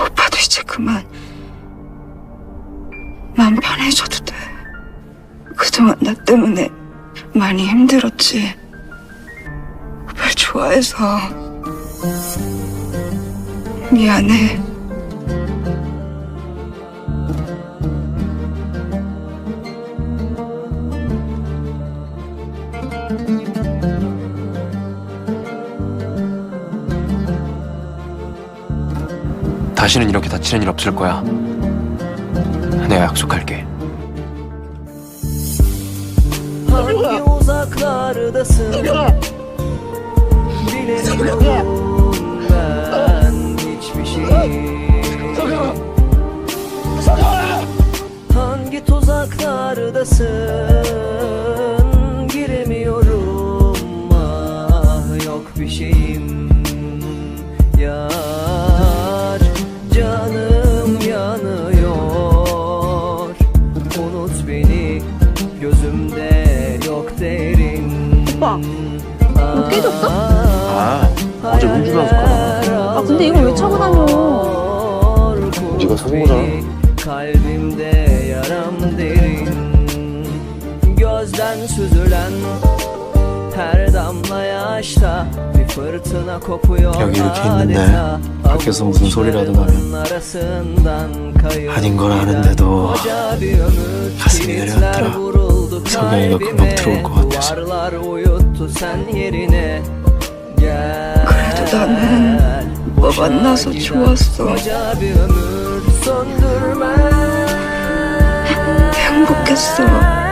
오빠도 이제 그만. 마음 편해져도 돼. 그동안 나 때문에 많이 힘들었지. 오빠를 좋아해서. 미안해. 다시는 이렇게 다치는 일 없을 거야. 내가 약속할게. Ah şeyim Yar 오빠, 아, 깨졌어? 아, 어제 운전해서 가라. 아, 근데 이걸 왜 차고 다녀? 네가 사준 거잖아. 여기 이렇게 있는데. 밖에서 무슨 소리라도 나면 아닌 걸 아는데도 가슴이 내려앉더라. Kalbime. 금방 들어올 것 같아서. 그래도 나는 오빠 만나서 좋았어. 행복했어.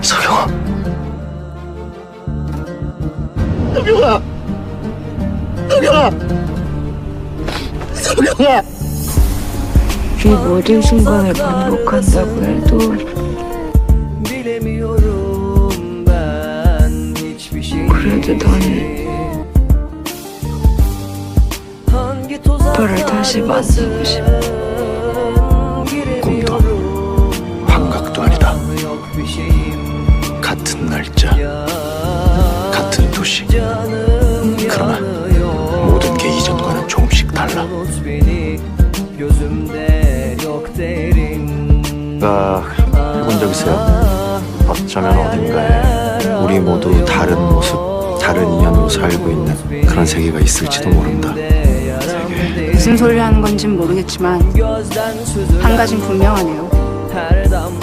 석영아. 석영아. 석영아. 석영아. 이 모든 순간을 반복한다고 해도 그래도 넌 오빠를 다시 만나고 싶어. 어딘가에 우리 모두 다른 모습, 다른 인연으로 살고 있는 그런 세계가 있을지도 모른다. 세계. 무슨 소리를 하는 건진 모르겠지만 한 가진 분명하네요.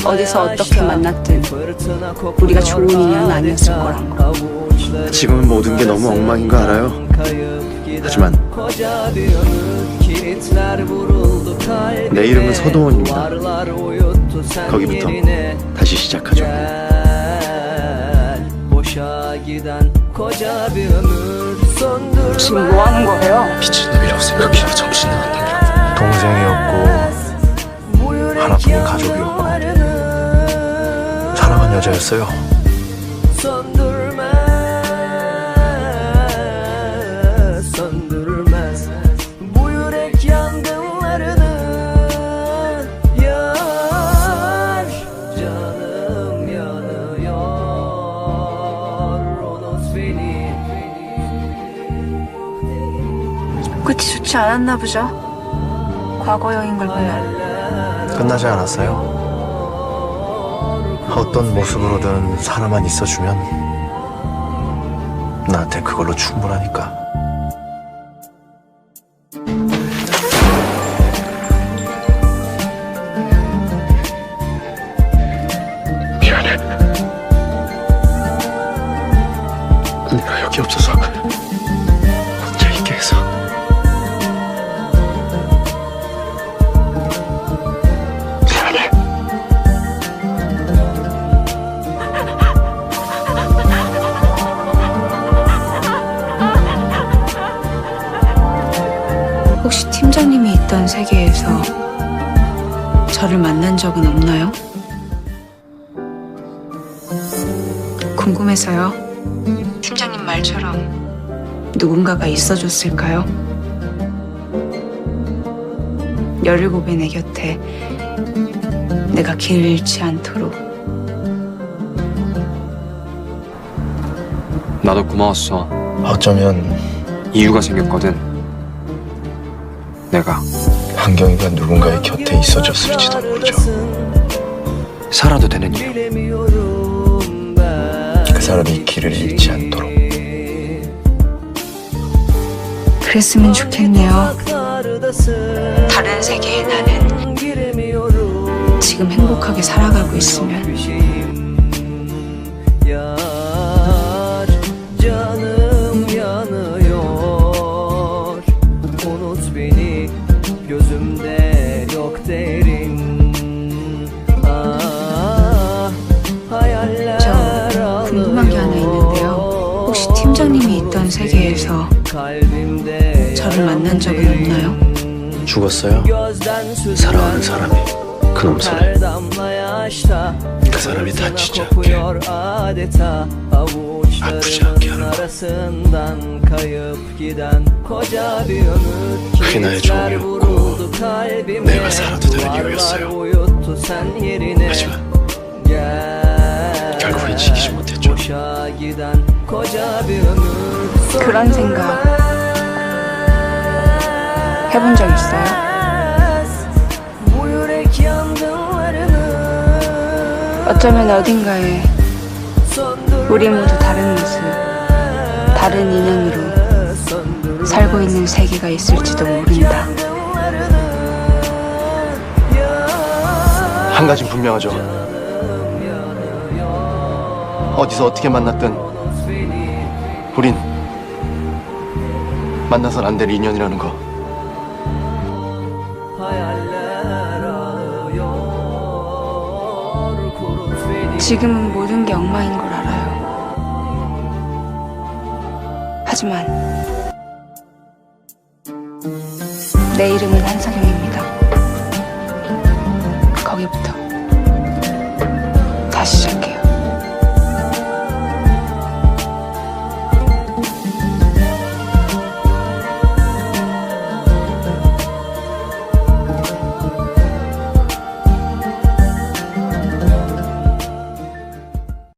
어디서 어떻게 만났든 우리가 좋은 인연은 아니었을. 거란 거. 지금은 모든 게 너무 엉망인 거 알아요. 하지만 내 이름은 서동원입니다. 거기부터 다시 시작하죠. Boşa giden koca bir ömür söndürmez 지금 뭐 하는 거예요? 미친놈이라고 생각해야 정신 나간다더라고. 동생이었고 하나뿐인 가족이었고. 사랑한 여자였어요. 끝이 좋지 않았나 보죠. 과거형인 걸 보면. 끝나지 않았어요. 어떤 모습으로든 살아만 있어주면 나한테 그걸로 충분하니까. 저를 만난 적은 없나요? 궁금해서요. 팀장님 말처럼 누군가가 있어줬을까요? 17의 내 곁에 내가 길을 잃지 않도록 나도 고마웠어. 어쩌면 이유가 생겼거든. 내가 한경이가 누군가의 곁에 있어줬을지도 모르죠. 살아도 되는 이유. 그 사람이 길을 잃지 않도록. 그랬으면 좋겠네요. 다른 세계의 나는 지금 행복하게 살아가고 있으면 저를 만난 적은 없나요? 죽었어요. 사랑하는 사람이 그놈 yaşta 그 사람이 다치지 않게 아프지 않게 하는 거. Hinaye kilitler 종이었고 내가 살아도 되는 이유였어요. 하지만 결국엔 지키지 못했죠. 그런 생각 해본 적 있어요? 어쩌면 어딘가에 우리 모두 다른 모습, 다른 인연으로 살고 있는 세계가 있을지도 모른다. 한 가지 분명하죠. 어디서 어떻게 만났든 우린 만나선 안 될 인연이라는 거. 지금은 모든 게 엉망인 걸 알아요. 하지만 내 이름은 한석영입니다. 거기부터 다시 시작.